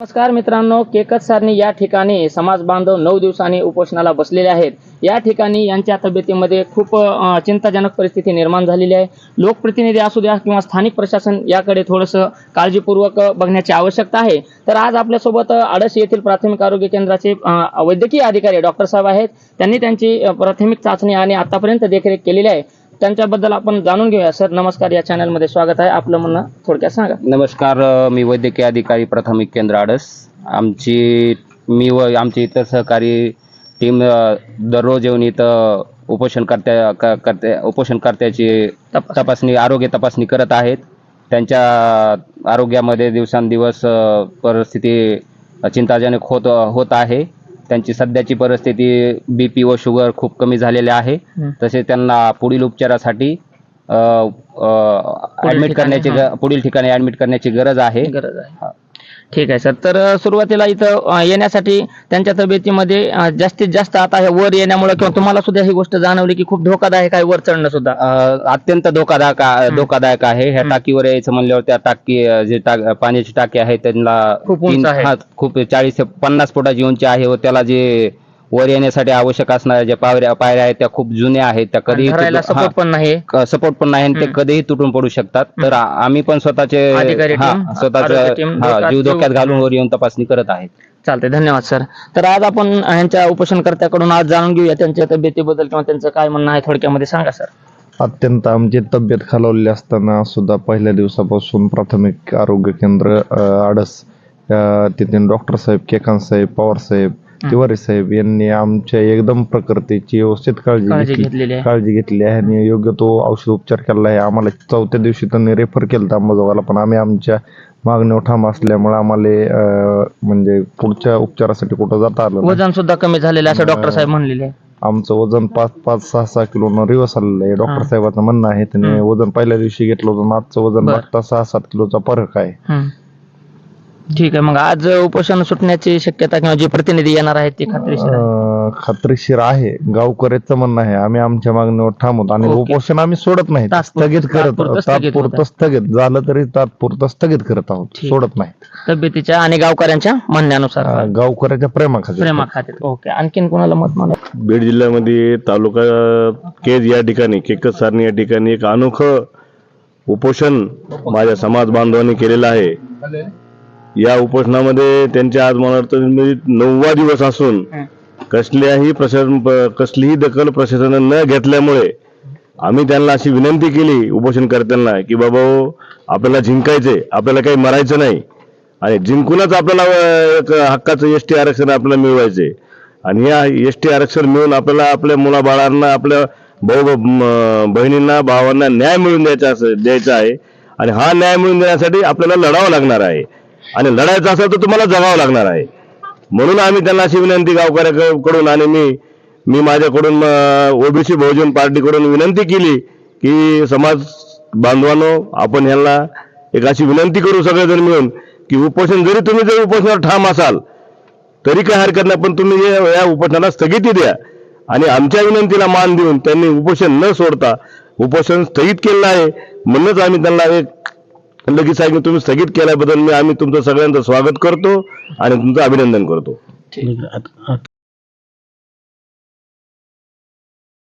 नमस्कार मित्रांनो केकत सारणी या ठिकाणी समाज बांधव नऊ दिवसांनी उपोषणाला बसलेले आहेत. या ठिकाणी यांच्या तब्येतीमध्ये खूप चिंताजनक परिस्थिती निर्माण झालेली आहे. लोकप्रतिनिधी असू द्या किंवा स्थानिक प्रशासन याकडे थोडंसं काळजीपूर्वक बघण्याची आवश्यकता आहे. तर आज आपल्यासोबत आडस येथील प्राथमिक आरोग्य केंद्राचे वैद्यकीय अधिकारी डॉक्टर साहेब आहेत. त्यांनी त्यांची प्राथमिक चाचणी आणि आतापर्यंत देखरेख केलेली आहे. त्यांच्याबद्दल आपण जाणून घेऊया. सर नमस्कार. या चॅनलमध्ये स्वागत आहे. आपलं म्हणणं थोडक्यात सांगा. नमस्कार. मी वैद्यकीय अधिकारी प्राथमिक केंद्र आडस. आमची मी व आमचे इतर सहकारी टीम दररोज येऊन इथं उपोषणकर्त्या कर्त्या उपोषणकर्त्याची तपास. तपासणी आरोग्य तपासणी करत आहेत. त्यांच्या आरोग्यामध्ये दिवसांदिवस परिस्थिती चिंताजनक होत होत आहे. त्यांची सध्याची परिस्थिती बी पी व शुगर खूप कमी झालेले आहे. तसेच त्यांना पुढील उपचारासाठी ठिकाणी, करण्याची पुढील ठिकाणी ॲडमिट करण्याची गरज आहे. गरज आहे. ठीक आहे सर तर सुरुवातीला इथं येण्यासाठी त्यांच्या तब्येतीमध्ये जास्तीत जास्त आता हे वर येण्यामुळे किंवा तुम्हाला सुद्धा ही गोष्ट जाणवली की खूप धोकादायक आहे वर चढणं सुद्धा. अत्यंत धोकादायक धोकादायक आहे. ह्या. टाकीवर यायचं म्हणल्यावर त्या टाकी जे टाक पाण्याची टाकी आहे त्यांना खूप खूप चाळीस ते पन्नास फुटाची उंची आहे व त्याला जे वर येण्यासाठी आवश्यक असणाऱ्या ज्या पायऱ्या पायऱ्या आहेत त्या खूप जुन्या आहेत त्या कधीही धरायला सपोर्ट पण नाही. हा, सपोर्ट पण नाही आणि ते हं. कधीही तुटून पडू शकतात. तर आ- आम्ही पण स्वतःचे अधिकारी हा, team, स्वतःच team हा, धोक्यात जीव धोक्यात घालून वर येऊन तपासणी करत आहेत. चालते धन्यवाद सर. तर आज आपण यांच्या उपोषणकर्त्याकडून आज जाणून घेऊया त्यांच्या तब्येतीबद्दल किंवा त्यांचं काय म्हणणं आहे थोडक्यामध्ये सांगा सर. अत्यंत आमची तब्येत खालावलेली असताना सुद्धा पहिल्या दिवसापासून प्राथमिक आरोग्य केंद्र अ, आडस अ, तिथे डॉक्टर साहेब केकांत साहेब पवार साहेब तिवारी साहेब यांनी आमच्या एकदम प्रकृतीची व्यवस्थित काळजी काळजी घेतली घेतलेली आहे काळजी घेतली आहे आणि योग्य तो औषध उपचार केला आहे आम्हाला चौथ्या दिवशी त्यांनी रेफर केलं अंबाजोगाला पण आम्ही आमच्या मागणीवर ठाम असल्यामुळे आम्हाला अ, म्हणजे पुढच्या उपचारासाठी कुठं जाता आलं नाही. वजन सुद्धा कमी झालेलं आहे असं डॉक्टर साहेब म्हणलेले आहे आमचं वजन पाच पाच सहा सहा किलो रिवर्स आलेलं आहे. डॉक्टर साहेबांचं म्हणणं आहे त्याने. वजन पहिल्या दिवशी घेतलं होतं आणि आजचं वजन बर. बघता सहा सात किलोचा फरक आहे. ठीक आहे मग आज उपोषण सुटण्याची शक्यता किंवा जे प्रतिनिधी येणार आहेत ते खात्रीशीर आहे. अं, खात्रीशीर आहे. गावकऱ्याचं म्हणणं आहे आम्ही आमच्या मागणीवर ठाम होतो आणि ओके. उपोषण आम्ही सोडत नाही. स्थगित करत तात्पुरतं स्थगित तात्पुरतं स्थगित. झालं तरी तात्पुरतं स्थगित करत आहोत. ठीक. सोडत नाही. तब्येतीच्या आणि गावकऱ्यांच्या म्हणण्यानुसार. अं, गावकऱ्याच्या प्रेमाखाली. प्रेमा खात्यात ओके. आणखीन कोणाला मत मला बीड जिल्ह्यामध्ये तालुका केज या ठिकाणी केकत सारणी या ठिकाणी एक अनोखं उपोषण माझ्या समाज बांधवांनी केलेलं आहे. या उपोषणामध्ये त्यांच्या आज मला वाटतं म्हणजे नववा दिवस असून कसल्याही प्रशासन कसलीही दखल प्रशासनानं न घेतल्यामुळे आम्ही त्यांना अशी विनंती केली उपोषणकर्त्यांना की बाबा हो, आपल्याला जिंकायचे आपल्याला काही मरायचं नाही आणि जिंकूनच आपल्याला हक्काचं एस टी आरक्षण आपल्याला मिळवायचे आणि या एस टी आरक्षण मिळून आपल्याला आपल्या मुलाबाळांना आपल्या भाऊ बहिणींना भावांना न्याय मिळवून द्यायचा द्यायचा आहे. आणि हा न्याय मिळवून देण्यासाठी आपल्याला लढावं लागणार आहे. आणि लढायचं असेल तर तुम्हाला जगावं लागणार आहे. म्हणून आम्ही त्यांना अशी विनंती गावकऱ्याकडून आणि मी मी माझ्याकडून ओबीसी बहुजन पार्टीकडून विनंती केली की समाज बांधवांनो आपण ह्यांना एक अशी विनंती करू सगळेजण मिळून की उपोषण जरी तुम्ही जर उपोषणावर ठाम असाल तरी काही हरकत नाही पण तुम्ही या उपोषणाला स्थगिती द्या. आणि आमच्या विनंतीला मान देऊन त्यांनी उपोषण न सोडता उपोषण स्थगित केलं आहे. म्हणूनच आम्ही त्यांना एक लगेच सांगितलं तुम्ही स्थगित केल्याबद्दल मी आम्ही तुमचं सगळ्यांचं स्वागत करतो आणि तुमचं अभिनंदन करतो.